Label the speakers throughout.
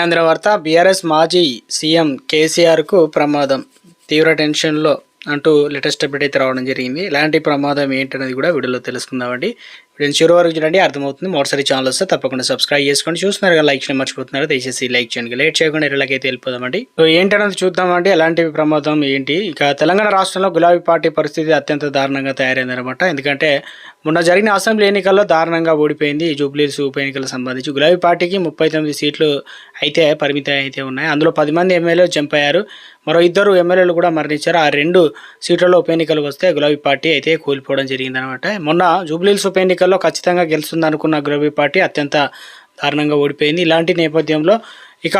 Speaker 1: కేంద్ర వార్త. బీఆర్ఎస్ మాజీ సీఎం కేసీఆర్కు ప్రమాదం. తీవ్ర టెన్షన్లో అంటూ లేటెస్ట్ అప్డేట్ అయితే రావడం జరిగింది. ఇలాంటి ప్రమాదం ఏంటనేది కూడా వీడియోలో తెలుసుకుందామండి. ఫ్రెండ్స్ చివరి వరకు చూడండి అర్థమవుతుంది. మరోసారి ఛానల్ వస్తే తప్పకుండా సబ్స్క్రైబ్ చేసుకోండి చూస్తున్నారు కదా లైక్ చేయడం మర్చిపోతున్నారు. దయచేసి లైక్ చేయండి. లేట్ చేయకుండా ఇళ్ళకైతే వెళ్ళిపోదామండి. సో ఏంటనేది చూద్దామండి ఎలాంటి ప్రమాదం ఏంటి? ఇక తెలంగాణ రాష్ట్రంలో గులాబీ పార్టీ పరిస్థితి అత్యంత దారుణంగా తయారైందనమాట ఎందుకంటే మొన్న జరిగిన అసెంబ్లీ ఎన్నికల్లో దారుణంగా ఓడిపోయింది ఈ జూబ్లీస్ ఉప ఎన్నికలకు సంబంధించి. గులాబీ పార్టీకి ముప్పై తొమ్మిది సీట్లు అయితే పరిమితం అయితే ఉన్నాయి. అందులో పది మంది ఎమ్మెల్యేలు చంపారు మరో ఇద్దరు ఎమ్మెల్యేలు కూడా మరణించారు. ఆ రెండు సీట్లలో ఉప ఎన్నికలు వస్తే గులాబీ పార్టీ అయితే కోల్పోవడం జరిగిందనమాట మొన్న జూబ్లీస్ ఉప ఎన్నికల్లో ఖచ్చితంగా గెలుస్తుంది అనుకున్న గులాబీ పార్టీ అత్యంత దారుణంగా ఓడిపోయింది. ఇలాంటి నేపథ్యంలో ఇక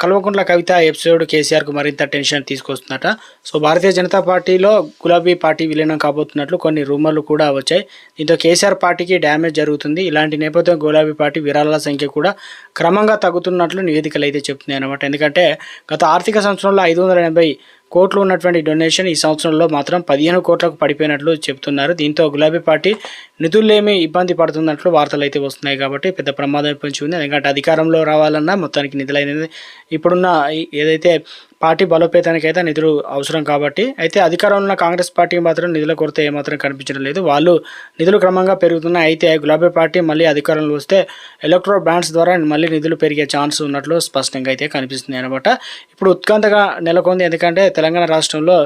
Speaker 1: కల్వకుంట్ల కవిత ఎపిసోడ్ కేసీఆర్కు మరింత టెన్షన్ తీసుకొస్తుందట. సో భారతీయ జనతా పార్టీలో గులాబీ పార్టీ విలీనం కాబోతున్నట్లు కొన్ని రూమర్లు కూడా వచ్చాయి. దీంతో కేసీఆర్ పార్టీకి డ్యామేజ్ జరుగుతుంది. ఇలాంటి నేపథ్యం గులాబీ పార్టీ విరాళాల సంఖ్య కూడా క్రమంగా తగ్గుతున్నట్లు నివేదికలు అయితే చెప్తున్నాయి అనమాట ఎందుకంటే గత ఆర్థిక సంవత్సరంలో ఐదు వందల ఎనభై కోట్లు ఉన్నటువంటి డొనేషన్ ఈ సంవత్సరంలో మాత్రం పదిహేను కోట్లకు పడిపోయినట్లు చెప్తున్నారు. దీంతో గులాబీ పార్టీ నిధులేమి ఇబ్బంది పడుతున్నట్లు వార్తలు అయితే వస్తున్నాయి కాబట్టి పెద్ద ప్రమాదం పొంచి ఉంది. ఎందుకంటే అధికారంలో రావాలన్నా మొత్తానికి నిధులైనది ఇప్పుడున్న ఏదైతే పార్టీ బలోపేతానికి అయితే నిధులు అవసరం కాబట్టి అయితే అధికారంలో ఉన్న కాంగ్రెస్ పార్టీ మాత్రం నిధుల కొరత ఏమాత్రం కనిపించడం లేదు. వాళ్ళు నిధులు క్రమంగా పెరుగుతున్నాయి. అయితే గులాబీ పార్టీ మళ్ళీ అధికారంలో వస్తే ఎలక్ట్రో బ్రాండ్స్ ద్వారా మళ్ళీ నిధులు పెరిగే ఛాన్స్ ఉన్నట్లు స్పష్టంగా అయితే కనిపిస్తుంది అనమాట. ఇప్పుడు ఉత్కంఠగా నెలకొంది. ఎందుకంటే తెలంగాణ రాష్ట్రంలో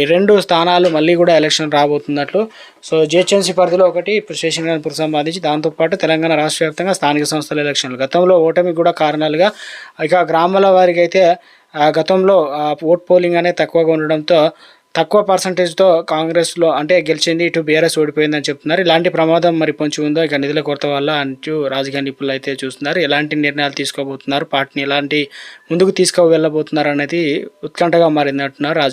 Speaker 1: ఈ రెండు స్థానాలు మళ్ళీ కూడా ఎలక్షన్ రాబోతున్నట్లు. సో జిహెచ్ఎంసీ పరిధిలో ఒకటి ఇప్పుడు స్టేషన్ గణపూర్ సంబంధించి దాంతోపాటు తెలంగాణ రాష్ట్ర వ్యాప్తంగా స్థానిక సంస్థల ఎలక్షన్లు. గతంలో ఓటమి కూడా కారణాలుగా ఇక గ్రామాల వారికి అయితే ఆ, గతంలో ఓట్ పోలింగ్ అనేది తక్కువగా ఉండడంతో తక్కువ పర్సంటేజ్తో కాంగ్రెస్లో అంటే గెలిచింది ఇటు బీఆర్ఎస్ ఓడిపోయిందని చెప్తున్నారు. ఇలాంటి ప్రమాదం మరి పొంచి ఉందో ఇక నిధుల కొరత వల్ల అంటూ రాజకీయ నిపుణులు అయితే చూస్తున్నారు. ఎలాంటి నిర్ణయాలు తీసుకోబోతున్నారు? పార్టీని ఎలాంటి ముందుకు తీసుకు వెళ్ళబోతున్నారు అనేది ఉత్కంఠగా మారింది అంటున్నారు రాజకీయ